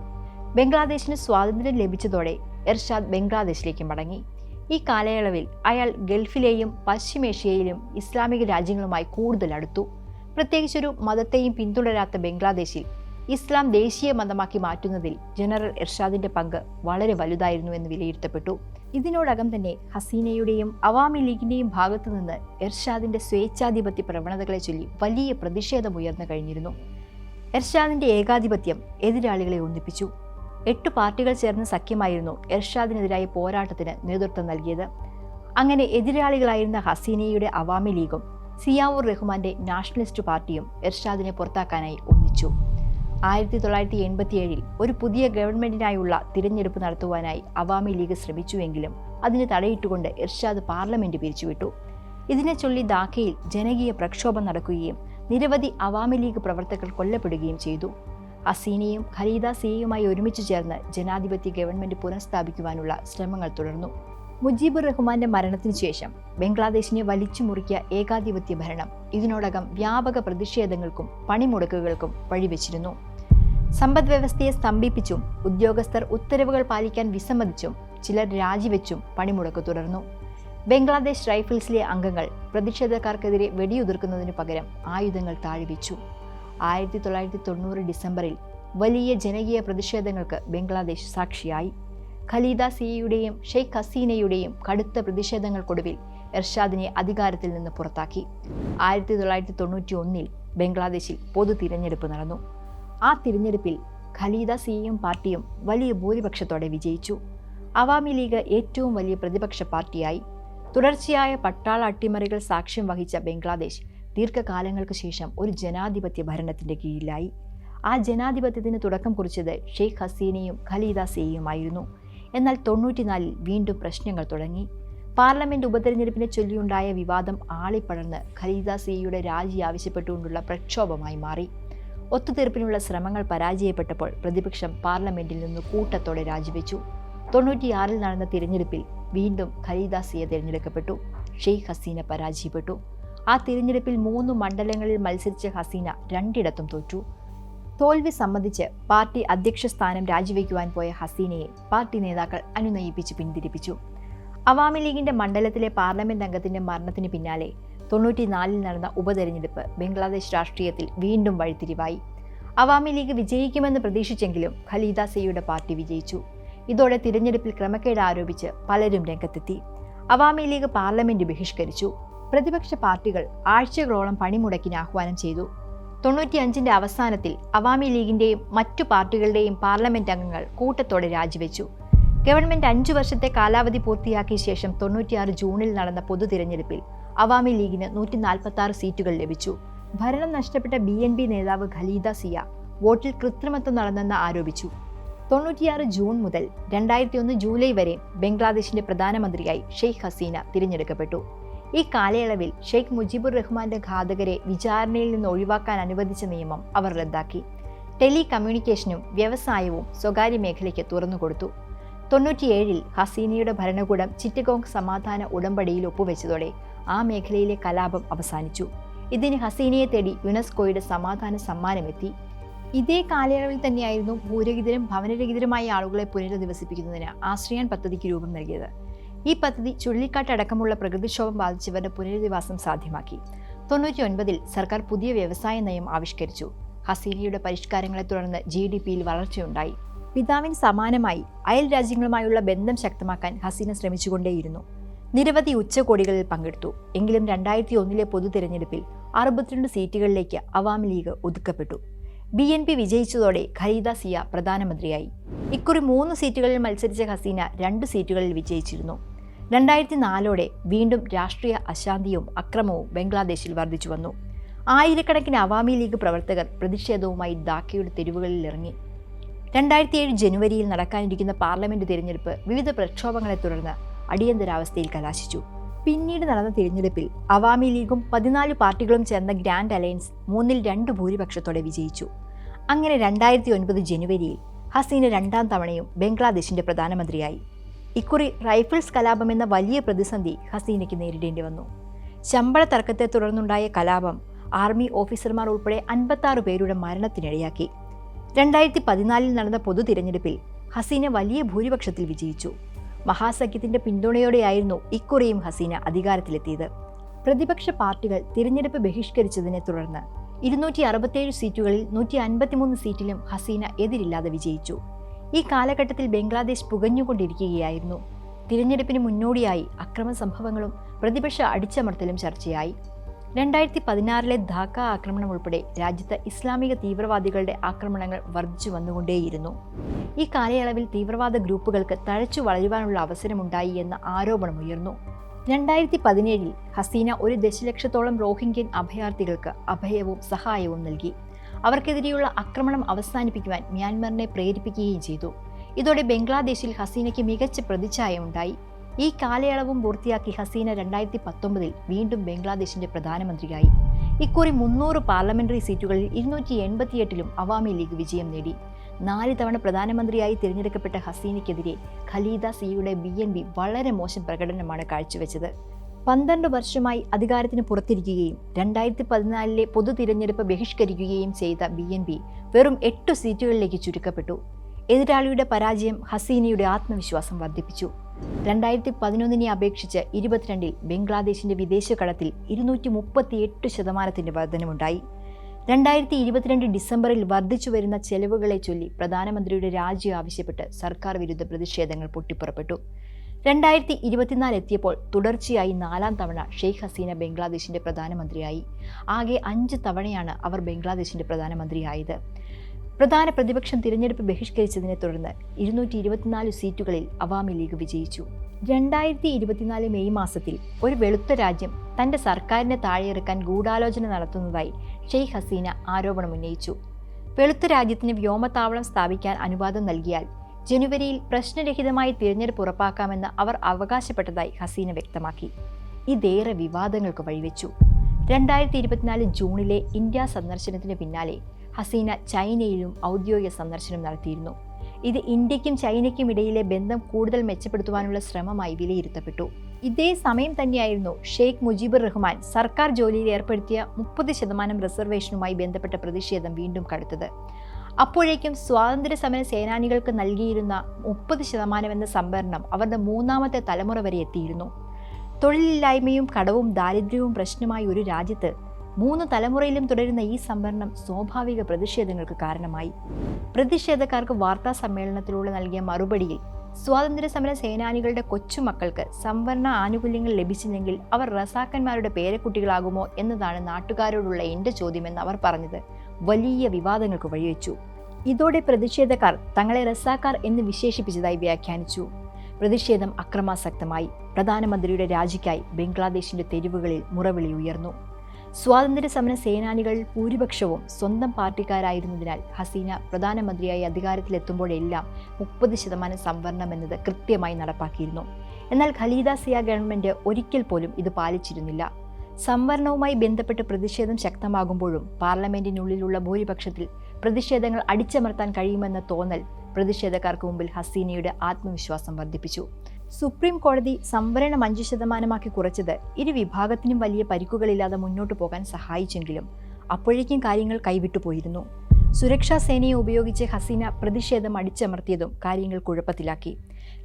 ബംഗ്ലാദേശിന് സ്വാതന്ത്ര്യം ലഭിച്ചതോടെ എർഷാദ് ബംഗ്ലാദേശിലേക്ക് മടങ്ങി. ഈ കാലയളവിൽ അയാൾ ഗൾഫിലെയും പശ്ചിമേഷ്യയിലും ഇസ്ലാമിക രാജ്യങ്ങളുമായി കൂടുതൽ അടുത്തു. പ്രത്യേകിച്ചൊരു മതത്തെയും പിന്തുടരാത്ത ബംഗ്ലാദേശിൽ ഇസ്ലാം ദേശീയ മതമാക്കി മാറ്റുന്നതിൽ ജനറൽ എർഷാദിന്റെ പങ്ക് വളരെ വലുതായിരുന്നു എന്ന് വിലയിരുത്തപ്പെട്ടു. ഇതിനോടകം തന്നെ ഹസീനയുടെയും അവാമി ലീഗിന്റെയും ഭാഗത്തു നിന്ന് എർഷാദിന്റെ സ്വേച്ഛാധിപത്യ പ്രവണതകളെ ചൊല്ലി വലിയ പ്രതിഷേധം ഉയർന്നു കഴിഞ്ഞിരുന്നു. എർഷാദിന്റെ ഏകാധിപത്യം എതിരാളികളെ ഒന്നിപ്പിച്ചു. എട്ട് പാർട്ടികൾ ചേർന്ന സഖ്യമായിരുന്നു എർഷാദിനെതിരായ പോരാട്ടത്തിന് നേതൃത്വം നൽകിയത്. അങ്ങനെ എതിരാളികളായിരുന്ന ഹസീനയുടെ അവാമി ലീഗും സിയാവൂർ റഹ്മാന്റെ നാഷണലിസ്റ്റ് പാർട്ടിയും എർഷാദിനെ പുറത്താക്കാനായി ഒന്നിച്ചു. ആയിരത്തി തൊള്ളായിരത്തി എൺപത്തിയേഴിൽ ഒരു പുതിയ ഗവൺമെന്റിനായുള്ള തിരഞ്ഞെടുപ്പ് നടത്തുവാനായി അവാമി ലീഗ് ശ്രമിച്ചുവെങ്കിലും അതിന് തടയിട്ടുകൊണ്ട് ഇർഷാദ് പാർലമെന്റ് പിരിച്ചുവിട്ടു. ഇതിനെ ചൊല്ലി ധാക്കയിൽ ജനകീയ പ്രക്ഷോഭം നടക്കുകയും നിരവധി അവാമി ലീഗ് പ്രവർത്തകർ കൊല്ലപ്പെടുകയും ചെയ്തു. അസീനയും ഖലീദ സിയയുമായി ഒരുമിച്ച് ചേർന്ന് ജനാധിപത്യ ഗവൺമെന്റ് പുനഃസ്ഥാപിക്കുവാനുള്ള ശ്രമങ്ങൾ തുടർന്നു. മുജീബുർ റഹ്മാന്റെ മരണത്തിനു ശേഷം ബംഗ്ലാദേശിനെ വലിച്ചു മുറിക്കിയ ഏകാധിപത്യ ഭരണം ഇതിനോടകം വ്യാപക പ്രതിഷേധങ്ങൾക്കും പണിമുടക്കുകൾക്കും വഴിവെച്ചിരുന്നു. സമ്പദ് വ്യവസ്ഥയെ സ്തംഭിപ്പിച്ചും ഉദ്യോഗസ്ഥർ ഉത്തരവുകൾ പാലിക്കാൻ വിസമ്മതിച്ചും ചിലർ രാജിവെച്ചും പണിമുടക്ക് തുടർന്നു. ബംഗ്ലാദേശ് റൈഫിൾസിലെ അംഗങ്ങൾ പ്രതിഷേധക്കാർക്കെതിരെ വെടിയുതിർക്കുന്നതിനു പകരം ആയുധങ്ങൾ താഴ്വിച്ചു. ആയിരത്തി തൊള്ളായിരത്തി തൊണ്ണൂറ് ഡിസംബറിൽ വലിയ ജനകീയ പ്രതിഷേധങ്ങൾക്ക് ബംഗ്ലാദേശ് സാക്ഷിയായി. ഖലീദ സിയയുടെയും ഷെയ്ഖ് ഹസീനയുടെയും കടുത്ത പ്രതിഷേധങ്ങൾക്കൊടുവിൽ എർഷാദിനെ അധികാരത്തിൽ നിന്ന് പുറത്താക്കി. ആയിരത്തി തൊള്ളായിരത്തി തൊണ്ണൂറ്റി ഒന്നിൽ ബംഗ്ലാദേശിൽ പൊതു തിരഞ്ഞെടുപ്പ് നടന്നു. ആ തിരഞ്ഞെടുപ്പിൽ ഖലീദ സിയും പാർട്ടിയും വലിയ ഭൂരിപക്ഷത്തോടെ വിജയിച്ചു. അവാമി ലീഗ് ഏറ്റവും വലിയ പ്രതിപക്ഷ പാർട്ടിയായി. തുടർച്ചയായ പട്ടാള അട്ടിമറികൾ സാക്ഷ്യം വഹിച്ച ബംഗ്ലാദേശ് ദീർഘകാലങ്ങൾക്ക് ശേഷം ഒരു ജനാധിപത്യ ഭരണത്തിന്റെ കീഴിലായി. ആ ജനാധിപത്യത്തിന് തുടക്കം കുറിച്ചത് ഷെയ്ഖ് ഹസീനയും ഖലീദ സിയുമായിരുന്നു. എന്നാൽ തൊണ്ണൂറ്റിനാലിൽ വീണ്ടും പ്രശ്നങ്ങൾ തുടങ്ങി. പാർലമെന്റ് ഉപതെരഞ്ഞെടുപ്പിനെ ചൊല്ലിയുണ്ടായ വിവാദം ആളിപ്പടർന്ന് ഖലീദ സിയുടെ രാജി ആവശ്യപ്പെട്ടുകൊണ്ടുള്ള പ്രക്ഷോഭമായി മാറി. ഒത്തുതീർപ്പിനുള്ള ശ്രമങ്ങൾ പരാജയപ്പെട്ടപ്പോൾ പ്രതിപക്ഷം പാർലമെന്റിൽ നിന്ന് കൂട്ടത്തോടെ രാജിവെച്ചു. തൊണ്ണൂറ്റിയാറിൽ നടന്ന തിരഞ്ഞെടുപ്പിൽ വീണ്ടും ഖലീദ സിയ തിരഞ്ഞെടുക്കപ്പെട്ടു. ഷെയ്ഖ് ഹസീന പരാജയപ്പെട്ടു. ആ തിരഞ്ഞെടുപ്പിൽ മൂന്ന് മണ്ഡലങ്ങളിൽ മത്സരിച്ച ഹസീന രണ്ടിടത്തും തോറ്റു. തോൽവി സംബന്ധിച്ച് പാർട്ടി അധ്യക്ഷ സ്ഥാനം രാജിവെക്കുവാൻ പോയ ഹസീനയെ പാർട്ടി നേതാക്കൾ അനുനയിപ്പിച്ച് പിന്തിരിപ്പിച്ചു. അവാമി ലീഗിന്റെ മണ്ഡലത്തിലെ പാർലമെന്റ് അംഗത്തിന്റെ മരണത്തിന് പിന്നാലെ തൊണ്ണൂറ്റിനാലിൽ നടന്ന ഉപതെരഞ്ഞെടുപ്പ് ബംഗ്ലാദേശ് രാഷ്ട്രീയത്തിൽ വീണ്ടും വഴിത്തിരിവായി. അവാമി ലീഗ് വിജയിക്കുമെന്ന് പ്രതീക്ഷിച്ചെങ്കിലും ഖലീദ സെയ്യുടെ പാർട്ടി വിജയിച്ചു. ഇതോടെ തിരഞ്ഞെടുപ്പിൽ ക്രമക്കേട് ആരോപിച്ച് പലരും രംഗത്തെത്തി. അവാമി ലീഗ് പാർലമെന്റ് ബഹിഷ്കരിച്ചു. പ്രതിപക്ഷ പാർട്ടികൾ ആഴ്ചകളോളം പണിമുടക്കിന് ആഹ്വാനം ചെയ്തു. തൊണ്ണൂറ്റിയഞ്ചിന്റെ അവസാനത്തിൽ അവാമി ലീഗിന്റെയും മറ്റു പാർട്ടികളുടെയും പാർലമെന്റ് അംഗങ്ങൾ കൂട്ടത്തോടെ രാജിവെച്ചു. ഗവൺമെന്റ് അഞ്ചു വർഷത്തെ കാലാവധി പൂർത്തിയാക്കിയ ശേഷം തൊണ്ണൂറ്റിയാറ് ജൂണിൽ നടന്ന പൊതു തിരഞ്ഞെടുപ്പിൽ അവാമി ലീഗിന് നൂറ്റി നാൽപ്പത്തി ആറ് സീറ്റുകൾ ലഭിച്ചു. ഭരണം നഷ്ടപ്പെട്ട ബി എൻ പി നേതാവ് ഖലീദ സിയ വോട്ടിൽ കൃത്രിമത്വം നടന്നെന്ന് ആരോപിച്ചു. തൊണ്ണൂറ്റിയാറ് ജൂൺ മുതൽ രണ്ടായിരത്തി ഒന്ന് ജൂലൈ വരെ ബംഗ്ലാദേശിന്റെ പ്രധാനമന്ത്രിയായി ഷെയ്ഖ് ഹസീന തിരഞ്ഞെടുക്കപ്പെട്ടു. ഈ കാലയളവിൽ ഷെയ്ഖ് മുജിബുർ റഹ്മാന്റെ ഘാതകരെ വിചാരണയിൽ നിന്ന് ഒഴിവാക്കാൻ അനുവദിച്ച നിയമം അവർ റദ്ദാക്കി. ടെലി കമ്മ്യൂണിക്കേഷനും വ്യവസായവും സ്വകാര്യ മേഖലയ്ക്ക് തുറന്നുകൊടുത്തു തൊണ്ണൂറ്റിയേഴിൽ ഹസീനയുടെ ഭരണകൂടം ചിറ്റഗോങ് സമാധാന ഉടമ്പടിയിൽ ഒപ്പുവെച്ചതോടെ ആ മേഖലയിലെ കലാപം അവസാനിച്ചു. ഇതിന് ഹസീനയെ തേടി യുനെസ്കോയുടെ സമാധാന സമ്മാനമെത്തി. ഇതേ കാലയളവിൽ തന്നെയായിരുന്നു ഭൂരഹിതരും ഭവനരഹിതരുമായ ആളുകളെ പുനരധിവസിപ്പിക്കുന്നതിന് ആശ്രയാൻ പദ്ധതിക്ക് രൂപം നൽകിയത്. ഈ പദ്ധതി ചുഴലിക്കാട്ടടക്കമുള്ള പ്രകൃതിക്ഷോഭം ബാധിച്ചവരുടെ പുനരധിവാസം സാധ്യമാക്കി. തൊണ്ണൂറ്റി ഒൻപതിൽ സർക്കാർ പുതിയ വ്യവസായ നയം ആവിഷ്കരിച്ചു. ഹസീനയുടെ പരിഷ്കാരങ്ങളെ തുടർന്ന് ജി ഡി പിയിൽ വളർച്ചയുണ്ടായി. പിതാവിന് സമാനമായി അയൽ രാജ്യങ്ങളുമായുള്ള ബന്ധം ശക്തമാക്കാൻ ഹസീന ശ്രമിച്ചുകൊണ്ടേയിരുന്നു. നിരവധി ഉച്ചകോടികളിൽ പങ്കെടുത്തു. എങ്കിലും രണ്ടായിരത്തി ഒന്നിലെ പൊതു തിരഞ്ഞെടുപ്പിൽ അറുപത്തിരണ്ട് സീറ്റുകളിലേക്ക് അവാമി ലീഗ് ഒതുക്കപ്പെട്ടു. ബി എൻ പി വിജയിച്ചതോടെ ഖരീദ സിയ പ്രധാനമന്ത്രിയായി. ഇക്കുറി മൂന്ന് സീറ്റുകളിൽ മത്സരിച്ച ഹസീന രണ്ട് സീറ്റുകളിൽ വിജയിച്ചിരുന്നു. രണ്ടായിരത്തി നാലോടെ വീണ്ടും രാഷ്ട്രീയ അശാന്തിയും അക്രമവും ബംഗ്ലാദേശിൽ വർദ്ധിച്ചു വന്നു. ആയിരക്കണക്കിന് അവാമി ലീഗ് പ്രവർത്തകർ പ്രതിഷേധവുമായി ധാക്കയുടെ തെരുവുകളിൽ ഇറങ്ങി രണ്ടായിരത്തി ഏഴ് ജനുവരിയിൽ നടക്കാനിരിക്കുന്ന പാർലമെന്റ് തിരഞ്ഞെടുപ്പ് വിവിധ പ്രക്ഷോഭങ്ങളെ തുടർന്ന് അടിയന്തരാവസ്ഥയിൽ കലാശിച്ചു. പിന്നീട് നടന്ന തിരഞ്ഞെടുപ്പിൽ അവാമി ലീഗും പതിനാല് പാർട്ടികളും ചേർന്ന ഗ്രാൻഡ് അലയൻസ് മൂന്നിൽ രണ്ട് ഭൂരിപക്ഷത്തോടെ വിജയിച്ചു. അങ്ങനെ രണ്ടായിരത്തി ഒൻപത് ജനുവരിയിൽ ഹസീന രണ്ടാം തവണയും ബംഗ്ലാദേശിന്റെ പ്രധാനമന്ത്രിയായി. ഇക്കുറി റൈഫിൾസ് കലാപം എന്ന വലിയ പ്രതിസന്ധി ഹസീനയ്ക്ക് നേരിടേണ്ടി വന്നു. ശമ്പള തർക്കത്തെ തുടർന്നുണ്ടായ കലാപം ആർമി ഓഫീസർമാർ ഉൾപ്പെടെ അൻപത്താറ് പേരുടെ മരണത്തിനിടയാക്കി. രണ്ടായിരത്തി പതിനാലിൽ നടന്ന പൊതു തിരഞ്ഞെടുപ്പിൽ ഹസീന വലിയ ഭൂരിപക്ഷത്തിൽ വിജയിച്ചു. മഹാസഖ്യത്തിന്റെ പിന്തുണയോടെയായിരുന്നു ഇക്കുറിയും ഹസീന അധികാരത്തിലെത്തിയത്. പ്രതിപക്ഷ പാർട്ടികൾ തിരഞ്ഞെടുപ്പ് ബഹിഷ്കരിച്ചതിനെ തുടർന്ന് ഇരുന്നൂറ്റി അറുപത്തേഴ് സീറ്റുകളിൽ നൂറ്റി അൻപത്തിമൂന്ന് സീറ്റിലും ഹസീന എതിരില്ലാതെ വിജയിച്ചു. ഈ കാലഘട്ടത്തിൽ ബംഗ്ലാദേശ് പുകഞ്ഞുകൊണ്ടിരിക്കുകയായിരുന്നു. തിരഞ്ഞെടുപ്പിന് മുന്നോടിയായി അക്രമ സംഭവങ്ങളും പ്രതിപക്ഷ അടിച്ചമർത്തലും ചർച്ചയായി. രണ്ടായിരത്തി പതിനാറിലെ ധാക്ക ആക്രമണം ഉൾപ്പെടെ രാജ്യത്ത് ഇസ്ലാമിക തീവ്രവാദികളുടെ ആക്രമണങ്ങൾ വർദ്ധിച്ചു വന്നുകൊണ്ടേയിരുന്നു. ഈ കാലയളവിൽ തീവ്രവാദ ഗ്രൂപ്പുകൾക്ക് തഴച്ചു വളരുവാനുള്ള അവസരമുണ്ടായി എന്ന ആരോപണമുയർന്നു രണ്ടായിരത്തി പതിനേഴിൽ ഹസീന ഒരു ദശലക്ഷത്തോളം റോഹിംഗ്യൻ അഭയാർത്ഥികൾക്ക് അഭയവും സഹായവും നൽകി. അവർക്കെതിരെയുള്ള ആക്രമണം അവസാനിപ്പിക്കുവാൻ മ്യാൻമറിനെ പ്രേരിപ്പിക്കുകയും ചെയ്തു. ഇതോടെ ബംഗ്ലാദേശിൽ ഹസീനയ്ക്ക് മികച്ച പ്രതിച്ഛായ ഉണ്ടായി ഈ കാലയളവും പൂർത്തിയാക്കി ഹസീന രണ്ടായിരത്തി പത്തൊമ്പതിൽ വീണ്ടും ബംഗ്ലാദേശിന്റെ പ്രധാനമന്ത്രിയായി. ഇക്കുറി മുന്നൂറ് പാർലമെന്ററി സീറ്റുകളിൽ ഇരുന്നൂറ്റി എൺപത്തിയെട്ടിലും അവാമി ലീഗ് വിജയം നേടി. നാല് തവണ പ്രധാനമന്ത്രിയായി തിരഞ്ഞെടുക്കപ്പെട്ട ഹസീനയ്ക്കെതിരെ ഖലീദ സിയുടെ ബി എൻ ബി വളരെ മോശം പ്രകടനമാണ് കാഴ്ചവെച്ചത്. പന്ത്രണ്ട് വർഷമായി അധികാരത്തിന് പുറത്തിരിക്കുകയും രണ്ടായിരത്തി പതിനാലിലെ പൊതു തിരഞ്ഞെടുപ്പ് ബഹിഷ്കരിക്കുകയും ചെയ്ത ബി എൻ ബി വെറും എട്ട് സീറ്റുകളിലേക്ക് ചുരുക്കപ്പെട്ടു. എതിരാളിയുടെ പരാജയം ഹസീനയുടെ ആത്മവിശ്വാസം വർദ്ധിപ്പിച്ചു. രണ്ടായിരത്തി പതിനൊന്നിനെ അപേക്ഷിച്ച് ഇരുപത്തിരണ്ടിൽ ബംഗ്ലാദേശിന്റെ വിദേശ കടത്തിൽ ഇരുന്നൂറ്റി മുപ്പത്തിയെട്ട് ശതമാനത്തിന്റെ വർധനമുണ്ടായി. രണ്ടായിരത്തി ഇരുപത്തിരണ്ട് ഡിസംബറിൽ വർദ്ധിച്ചു വരുന്ന ചെലവുകളെ ചൊല്ലി പ്രധാനമന്ത്രിയുടെ രാജി ആവശ്യപ്പെട്ട് സർക്കാർ വിരുദ്ധ പ്രതിഷേധങ്ങൾ പൊട്ടിപ്പുറപ്പെട്ടു. രണ്ടായിരത്തി ഇരുപത്തിനാല് എത്തിയപ്പോൾ തുടർച്ചയായി നാലാം തവണ ഷെയ്ഖ് ഹസീന ബംഗ്ലാദേശിന്റെ പ്രധാനമന്ത്രിയായി. ആകെ അഞ്ച് തവണയാണ് അവർ ബംഗ്ലാദേശിന്റെ പ്രധാനമന്ത്രിയായത്. പ്രധാന പ്രതിപക്ഷം തിരഞ്ഞെടുപ്പ് ബഹിഷ്കരിച്ചതിനെ തുടർന്ന് ഇരുന്നൂറ്റി ഇരുപത്തിനാല് സീറ്റുകളിൽ അവാമി ലീഗ് വിജയിച്ചു. രണ്ടായിരത്തി ഇരുപത്തിനാല് മെയ് മാസത്തിൽ ഒരു വെളുത്ത രാജ്യം തന്റെ സർക്കാരിനെ താഴെയിറക്കാൻ ഗൂഢാലോചന നടത്തുന്നതായി ഷെയ്ഖ് ഹസീന ആരോപണം ഉന്നയിച്ചു. വെളുത്ത രാജ്യത്തിന് വ്യോമത്താവളം സ്ഥാപിക്കാൻ അനുവാദം നൽകിയാൽ ജനുവരിയിൽ പ്രശ്നരഹിതമായി തിരഞ്ഞെടുപ്പ് ഉറപ്പാക്കാമെന്ന് അവർ അവകാശപ്പെട്ടതായി ഹസീന വ്യക്തമാക്കി. ഇതേറെ വിവാദങ്ങൾക്ക് വഴിവെച്ചു. രണ്ടായിരത്തി ഇരുപത്തിനാല് ജൂണിലെ ഇന്ത്യ സന്ദർശനത്തിന് പിന്നാലെ ഹസീന ചൈനയിലും ഔദ്യോഗിക സന്ദർശനം നടത്തിയിരുന്നു. ഇത് ഇന്ത്യക്കും ചൈനയ്ക്കും ഇടയിലെ ബന്ധം കൂടുതൽ മെച്ചപ്പെടുത്തുവാനുള്ള ശ്രമമായി വിലയിരുത്തപ്പെട്ടു. ഇതേ സമയം തന്നെയായിരുന്നു ഷെയ്ഖ് മുജീബുർ റഹ്മാൻ സർക്കാർ ജോലിയിൽ ഏർപ്പെടുത്തിയ മുപ്പത് ശതമാനം റിസർവേഷനുമായി ബന്ധപ്പെട്ട പ്രതിഷേധം വീണ്ടും കടുത്തത്. അപ്പോഴേക്കും സ്വാതന്ത്ര്യ സമര സേനാനികൾക്ക് നൽകിയിരുന്ന മുപ്പത് ശതമാനം എന്ന സംവരണം അവരുടെ മൂന്നാമത്തെ തലമുറ വരെ എത്തിയിരുന്നു. തൊഴിലില്ലായ്മയും കടവും ദാരിദ്ര്യവും പ്രശ്നമായി ഒരു രാജ്യത്ത് മൂന്ന് തലമുറയിലും തുടരുന്ന ഈ സംവരണം സ്വാഭാവിക പ്രതിഷേധങ്ങൾക്ക് കാരണമായി. പ്രതിഷേധക്കാർക്ക് വാർത്താ സമ്മേളനത്തിലൂടെ നൽകിയ മറുപടിയിൽ സ്വാതന്ത്ര്യ സമര സേനാനികളുടെ കൊച്ചുമക്കൾക്ക് സംവരണ ആനുകൂല്യങ്ങൾ ലഭിച്ചില്ലെങ്കിൽ അവർ റസാക്കന്മാരുടെ പേരക്കുട്ടികളാകുമോ എന്നതാണ് നാട്ടുകാരോടുള്ള എന്റെ ചോദ്യമെന്ന് അവർ പറഞ്ഞത്. വലിയ വിവാദങ്ങൾക്ക് വഴിവെച്ചു. ഇതോടെ പ്രതിഷേധക്കാർ തങ്ങളെ റസാക്കാർ എന്ന് വിശേഷിപ്പിച്ചതായി വ്യാഖ്യാനിച്ചു. പ്രതിഷേധം അക്രമാസക്തമായി. പ്രധാനമന്ത്രിയുടെ രാജിക്കായി ബംഗ്ലാദേശിന്റെ തെരുവുകളിൽ മുറവിളി ഉയർന്നു. സ്വാതന്ത്ര്യ സമര സേനാനികളിൽ ഭൂരിപക്ഷവും സ്വന്തം പാർട്ടിക്കാരായിരുന്നതിനാൽ ഹസീന പ്രധാനമന്ത്രിയായി അധികാരത്തിലെത്തുമ്പോഴെല്ലാം മുപ്പത് ശതമാനം സംവരണം എന്നത് കൃത്യമായി നടപ്പാക്കിയിരുന്നു. എന്നാൽ ഖലീദ സിയ ഗവൺമെന്റ് ഒരിക്കൽ പോലും ഇത് പാലിച്ചിരുന്നില്ല. സംവരണവുമായി ബന്ധപ്പെട്ട് പ്രതിഷേധം ശക്തമാകുമ്പോഴും പാർലമെന്റിനുള്ളിലുള്ള ഭൂരിപക്ഷത്തിൽ പ്രതിഷേധങ്ങൾ അടിച്ചമർത്താൻ കഴിയുമെന്ന തോന്നൽ പ്രതിഷേധക്കാർക്ക് മുമ്പിൽ ഹസീനയുടെ ആത്മവിശ്വാസം വർദ്ധിപ്പിച്ചു. സുപ്രീം കോടതി സംവരണം അഞ്ച് ശതമാനമാക്കി കുറച്ചത് ഇരു വിഭാഗത്തിനും വലിയ പരിക്കുകളില്ലാതെ മുന്നോട്ടു പോകാൻ സഹായിച്ചെങ്കിലും അപ്പോഴേക്കും കാര്യങ്ങൾ കൈവിട്ടു പോയിരുന്നു. സുരക്ഷാ സേനയെ ഉപയോഗിച്ച് ഹസീന പ്രതിഷേധം അടിച്ചമർത്തിയതും കാര്യങ്ങൾ കുഴപ്പത്തിലാക്കി.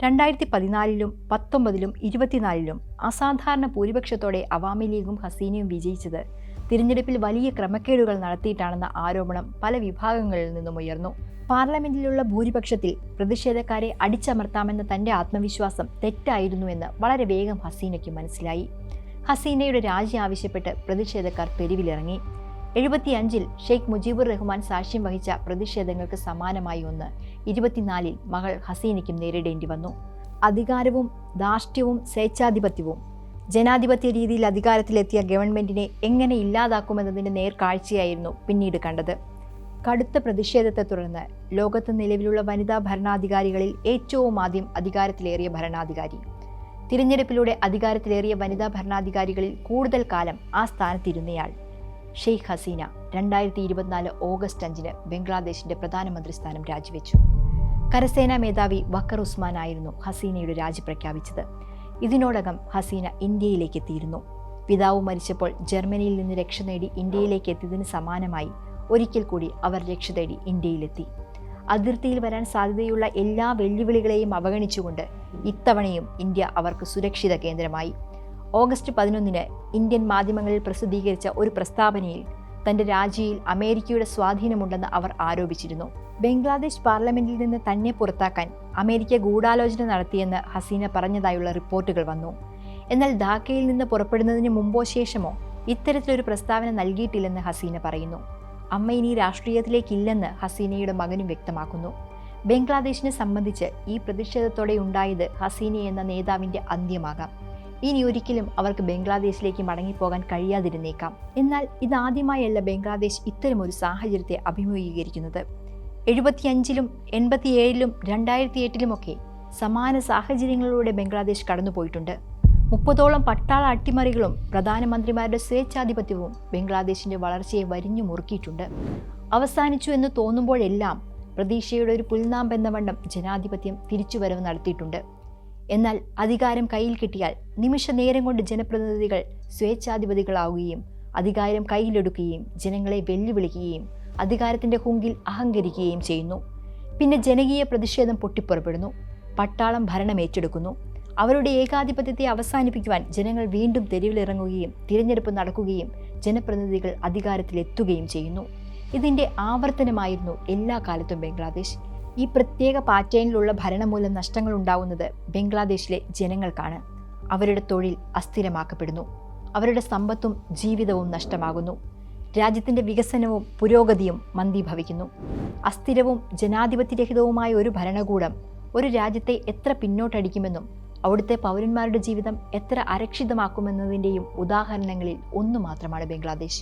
രണ്ടായിരത്തി പതിനാലിലും പത്തൊമ്പതിലും ഇരുപത്തിനാലിലും അസാധാരണ ഭൂരിപക്ഷത്തോടെ അവാമി ലീഗും ഹസീനയും വിജയിച്ചത് തിരഞ്ഞെടുപ്പിൽ വലിയ ക്രമക്കേടുകൾ നടത്തിയിട്ടാണെന്ന ആരോപണം പല വിഭാഗങ്ങളിൽ നിന്നും ഉയർന്നു. പാർലമെന്റിലുള്ള ഭൂരിപക്ഷത്തിൽ പ്രതിഷേധക്കാരെ അടിച്ചമർത്താമെന്ന തന്റെ ആത്മവിശ്വാസം തെറ്റായിരുന്നുവെന്ന് വളരെ വേഗം ഹസീനയ്ക്ക് മനസ്സിലായി. ഹസീനയുടെ രാജി ആവശ്യപ്പെട്ട് പ്രതിഷേധക്കാർ തെരുവിലിറങ്ങി എഴുപത്തിയഞ്ചിൽ ഷെയ്ഖ് മുജീബുർ റഹ്മാൻ സാക്ഷ്യം വഹിച്ച പ്രതിഷേധങ്ങൾക്ക് സമാനമായി ഒന്ന് ഇരുപത്തിനാലിൽ മകൾ ഹസീനയ്ക്കും നേരിടേണ്ടി വന്നു. അധികാരവും ധാർഷ്ട്യവും സ്വേച്ഛാധിപത്യവും ജനാധിപത്യ രീതിയിൽ അധികാരത്തിലെത്തിയ ഗവൺമെന്റിനെ എങ്ങനെ ഇല്ലാതാക്കുമെന്നതിന്റെ നേർക്കാഴ്ചയായിരുന്നു പിന്നീട് കണ്ടത്. കടുത്ത പ്രതിഷേധത്തെ തുടർന്ന് ലോകത്ത് നിലവിലുള്ള വനിതാ ഭരണാധികാരികളിൽ ഏറ്റവും ആദ്യം അധികാരത്തിലേറിയ ഭരണാധികാരി. തിരഞ്ഞെടുപ്പിലൂടെ അധികാരത്തിലേറിയ വനിതാ ഭരണാധികാരികളിൽ കൂടുതൽ കാലം ആ സ്ഥാനത്തിരുന്നയാൾ. ഷെയ്ഖ് ഹസീന രണ്ടായിരത്തി ഇരുപത്തിനാല് ഓഗസ്റ്റ് അഞ്ചിന് ബംഗ്ലാദേശിന്റെ പ്രധാനമന്ത്രി സ്ഥാനം രാജിവെച്ചു. കരസേനാ മേധാവി വക്കർ ഉസ്മാൻ ആയിരുന്നു ഹസീനയുടെ രാജി പ്രഖ്യാപിച്ചത്. ഇതിനോടകം ഹസീന ഇന്ത്യയിലേക്ക് എത്തിയിരുന്നു. പിതാവ് മരിച്ചപ്പോൾ ജർമ്മനിയിൽ നിന്ന് രക്ഷ നേടി ഇന്ത്യയിലേക്ക് എത്തിയതിന് സമാനമായി ഒരിക്കൽ കൂടി അവർ രക്ഷ തേടി ഇന്ത്യയിലെത്തി. അതിർത്തിയിൽ വരാൻ സാധ്യതയുള്ള എല്ലാ വെല്ലുവിളികളെയും അവഗണിച്ചുകൊണ്ട് ഇത്തവണയും ഇന്ത്യ അവർക്ക് സുരക്ഷിത കേന്ദ്രമായി. ഓഗസ്റ്റ് പതിനൊന്നിന് ഇന്ത്യൻ മാധ്യമങ്ങളിൽ പ്രസിദ്ധീകരിച്ച ഒരു പ്രസ്താവനയിൽ തന്റെ രാജിയിൽ അമേരിക്കയുടെ സ്വാധീനമുണ്ടെന്ന് അവർ ആരോപിച്ചിരുന്നു. ബംഗ്ലാദേശ് പാർലമെന്റിൽ നിന്ന് തന്നെ പുറത്താക്കാൻ അമേരിക്ക ഗൂഢാലോചന നടത്തിയെന്ന് ഹസീന പറഞ്ഞതായുള്ള റിപ്പോർട്ടുകൾ വന്നു. എന്നാൽ ധാക്കയിൽ നിന്ന് പുറപ്പെടുന്നതിന് മുമ്പോ ശേഷമോ ഇത്തരത്തിലൊരു പ്രസ്താവന നൽകിയിട്ടില്ലെന്ന് ഹസീന പറയുന്നു. അമ്മ ഇനി രാഷ്ട്രീയത്തിലേക്കില്ലെന്ന് ഹസീനയുടെ മകനും വ്യക്തമാക്കുന്നു. ബംഗ്ലാദേശിനെ സംബന്ധിച്ച് ഈ പ്രതിഷേധത്തോടെ ഉണ്ടായത് ഹസീന എന്ന നേതാവിന്റെ അന്ത്യമാകാം. ഇനി ഒരിക്കലും അവർക്ക് ബംഗ്ലാദേശിലേക്ക് മടങ്ങിപ്പോകാൻ കഴിയാതിരുന്നേക്കാം. എന്നാൽ ഇതാദ്യമായല്ല ബംഗ്ലാദേശ് ഇത്തരമൊരു സാഹചര്യത്തെ അഭിമുഖീകരിക്കുന്നത്. എഴുപത്തിയഞ്ചിലും എൺപത്തിയേഴിലും രണ്ടായിരത്തി എട്ടിലുമൊക്കെ സമാന സാഹചര്യങ്ങളിലൂടെ ബംഗ്ലാദേശ് കടന്നുപോയിട്ടുണ്ട്. മുപ്പതോളം പട്ടാള അട്ടിമറികളും പ്രധാനമന്ത്രിമാരുടെ സ്വേച്ഛാധിപത്യവും ബംഗ്ലാദേശിന്റെ വളർച്ചയെ വരിഞ്ഞു മുറുക്കിയിട്ടുണ്ട്. അവസാനിച്ചു എന്ന് തോന്നുമ്പോഴെല്ലാം പ്രതീക്ഷയുടെ ഒരു പുൽനാമ്പെന്ന വണ്ണം ജനാധിപത്യം തിരിച്ചുവരവ് നടത്തിയിട്ടുണ്ട്. എന്നാൽ അധികാരം കയ്യിൽ കിട്ടിയാൽ നിമിഷ നേരം കൊണ്ട് ജനപ്രതിനിധികൾ സ്വേച്ഛാധിപതികളാവുകയും അധികാരം കയ്യിലെടുക്കുകയും ജനങ്ങളെ വെല്ലുവിളിക്കുകയും അധികാരത്തിന്റെ ഹുങ്കിൽ അഹങ്കരിക്കുകയും ചെയ്യുന്നു. പിന്നെ ജനകീയ പ്രതിഷേധം പൊട്ടിപ്പുറപ്പെടുന്നു. പട്ടാളം ഭരണം ഏറ്റെടുക്കുന്നു. അവരുടെ ഏകാധിപത്യത്തെ അവസാനിപ്പിക്കുവാൻ ജനങ്ങൾ വീണ്ടും തെരുവിലിറങ്ങുകയും തിരഞ്ഞെടുപ്പ് നടക്കുകയും ജനപ്രതിനിധികൾ അധികാരത്തിലെത്തുകയും ചെയ്യുന്നു. ഇതിന്റെ ആവർത്തനമായിരുന്നു എല്ലാ കാലത്തും ബംഗ്ലാദേശ്. ഈ പ്രത്യേക പാറ്റേണിലുള്ള ഭരണം മൂലം നഷ്ടങ്ങൾ ഉണ്ടാകുന്നത് ബംഗ്ലാദേശിലെ ജനങ്ങൾക്കാണ്. അവരുടെ തൊഴിൽ അസ്ഥിരമാക്കപ്പെടുന്നു. അവരുടെ സമ്പത്തും ജീവിതവും നഷ്ടമാകുന്നു. രാജ്യത്തിന്റെ വികസനവും പുരോഗതിയും മന്ദീഭവിക്കുന്നു. അസ്ഥിരവും ജനാധിപത്യരഹിതവുമായ ഒരു ഭരണകൂടം ഒരു രാജ്യത്തെ എത്ര പിന്നോട്ടടിക്കുമെന്നും അവിടുത്തെ പൗരന്മാരുടെ ജീവിതം എത്ര അരക്ഷിതമാക്കുമെന്നതിന്റെയും ഉദാഹരണങ്ങളിൽ ഒന്നു മാത്രമാണ് ബംഗ്ലാദേശ്.